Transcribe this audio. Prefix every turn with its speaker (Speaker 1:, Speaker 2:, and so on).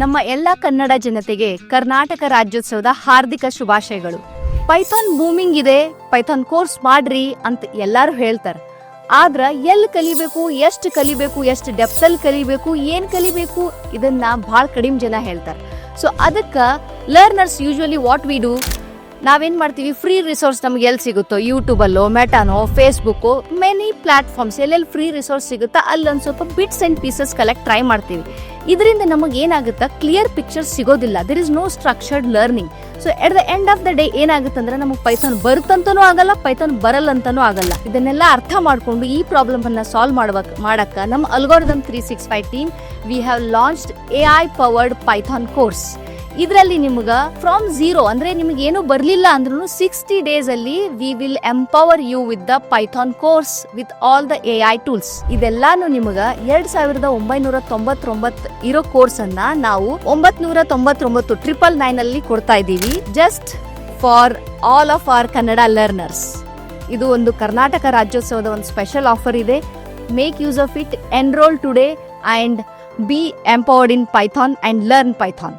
Speaker 1: ನಮ್ಮ ಎಲ್ಲ ಕನ್ನಡ ಜನತೆಗೆ ಕರ್ನಾಟಕ ರಾಜ್ಯೋತ್ಸವದ ಹಾರ್ದಿಕ ಶುಭಾಶಯಗಳು. ಪೈಥಾನ್ ಬೂಮಿಂಗ್ ಇದೆ, ಪೈಥಾನ್ ಕೋರ್ಸ್ ಮಾಡ್ರಿ ಅಂತ ಎಲ್ಲರೂ ಹೇಳ್ತಾರೆ. ಆದ್ರ ಎಲ್ಲಿ ಕಲಿಬೇಕು, ಎಷ್ಟು ಕಲಿಬೇಕು, ಎಷ್ಟು ಡೆಪ್ತಲ್ಲಿ ಕಲಿಬೇಕು, ಏನು ಕಲಿಬೇಕು, ಇದನ್ನ ಭಾಳ ಕಡಿಮೆ ಜನ ಹೇಳ್ತಾರೆ. ಸೊ ಅದಕ್ಕೆ learners usually what we do ನಾವೇನು ಮಾಡ್ತೀವಿ? ಫ್ರೀ ರಿಸೋರ್ಸ್ ನಮ್ಗೆ ಎಲ್ಲಿ ಸಿಗುತ್ತೋ? ಯೂಟ್ಯೂಬಲ್ಲೋ ಮೆಟಾನೋ ಫೇಸ್ಬುಕ್ಕು ಮೆನಿ ಪ್ಲಾಟ್ಫಾರ್ಮ್ಸ್ ಎಲ್ಲೆಲ್ಲಿ ಫ್ರೀ ರಿಸೋರ್ಸ್ ಸಿಗುತ್ತಾ ಅಲ್ಲೊಂದು ಸ್ವಲ್ಪ bits and pieces collect try ಮಾಡ್ತೀವಿ. ಇದರಿಂದ ನಮಗೆ ಏನಾಗುತ್ತಾ? ಕ್ಲಿಯರ್ ಪಿಕ್ಚರ್ ಸಿಗೋದಿಲ್ಲ. There is no structured learning so at the end of the day ಏನಾಗುತ್ತೆ ಅಂದ್ರೆ ನಮಗೆ ಪೈಥಾನ್ ಬರುತ್ತಂತನೂ ಆಗಲ್ಲ ಪೈಥಾನ್ ಬರಲ್ಲಂತನೂ ಆಗಲ್ಲ. ಇದನ್ನೆಲ್ಲ ಅರ್ಥ ಮಾಡ್ಕೊಂಡು ಈ ಪ್ರಾಬ್ಲಮ್ ಅನ್ನ ಸಾಲ್ವ್ ಮಾಡ್ಬೇಕು ಮಾಡಕ್ಕ ನಮ್ಮ algorithm three six five team we have launched A I powered Python course ಇದರಲ್ಲಿ ನಿಮ್ಗೆ ಫ್ರಮ್ ಝೀರೋ ಅಂದ್ರೆ ನಿಮ್ಗೆ ಏನು ಬರಲಿಲ್ಲ ಅಂದ್ರೂ ಸಿಕ್ಸ್ಟಿ ಡೇಸ್ ಅಲ್ಲಿ we will empower you with the Python course with all the A I tools ಇದೆಲ್ಲಾನು ನಿಮ್ಗೆ ಎರಡ್ ಸಾವಿರದ ಒಂಬೈನೂರ ತೊಂಬತ್ತೊಂಬತ್ತು ಇರೋ ಕೋರ್ಸ್ ಅನ್ನ ನಾವು ಒಂಬತ್ ನೂರ ತೊಂಬತ್ತೊಂಬತ್ತು ಟ್ರಿಪಲ್ ನೈನ್ ಅಲ್ಲಿ ಕೊಡ್ತಾ ಇದ್ದೀವಿ just for all of our Kannada learners ಇದು ಒಂದು ಕರ್ನಾಟಕ ರಾಜ್ಯೋತ್ಸವದ ಒಂದು ಸ್ಪೆಷಲ್ ಆಫರ್ ಇದೆ. Make use of it enroll today and be empowered in Python and learn Python